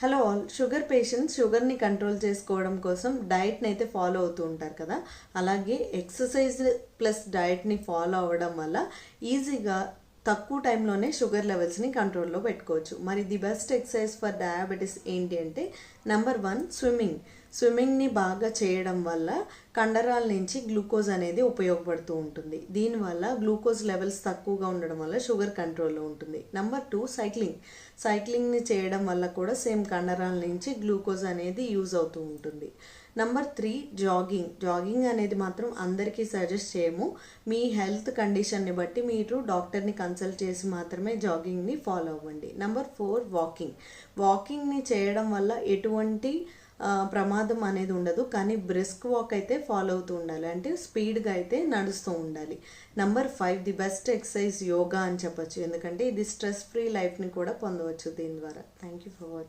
Hello all. Sugar patients షుగర్ని control చేసుకోవడం కోసం డైట్ని అయితే ఫాలో అవుతూ ఉంటారు కదా. అలాగే ఎక్సర్సైజ్ ప్లస్ డైట్ని ఫాలో అవ్వడం వల్ల ఈజీగా తక్కువ టైంలోనే షుగర్ లెవెల్స్ని కంట్రోల్లో పెట్టుకోవచ్చు. మరి the best exercise for diabetes ఏంటి అంటే నెంబర్ వన్ స్విమ్మింగ్. స్విమ్మింగ్ని బాగా చేయడం వల్ల కండరాల నుంచి గ్లూకోజ్ అనేది ఉపయోగపడుతూ ఉంటుంది. దీనివల్ల గ్లూకోజ్ లెవెల్స్ తక్కువగా ఉండడం వల్ల షుగర్ కంట్రోల్లో ఉంటుంది. Number two cycling. సైక్లింగ్ని చేయడం వల్ల కూడా సేమ్ కండరాల నుంచి గ్లూకోజ్ అనేది యూజ్ అవుతూ ఉంటుంది. Number three jogging. జాగింగ్ అనేది మాత్రం అందరికీ సజెస్ట్ చేయము. మీ హెల్త్ కండిషన్ని బట్టి మీరు డాక్టర్ని కన్సల్ట్ చేసి మాత్రమే జాగింగ్ని ఫాలో అవ్వండి. Number four walking. వాకింగ్ని చేయడం వల్ల ఎటువంటి ప్రమాదం అనేది ఉండదు. కానీ బ్రిస్క్ వాక్ అయితే ఫాలో అవుతూ ఉండాలి. అంటే స్పీడ్గా అయితే నడుస్తూ ఉండాలి. Number five the best exercise yoga అని చెప్పచ్చు. ఎందుకంటే ఇది స్ట్రెస్ ఫ్రీ లైఫ్ని కూడా పొందవచ్చు దీని ద్వారా. Thank you for watching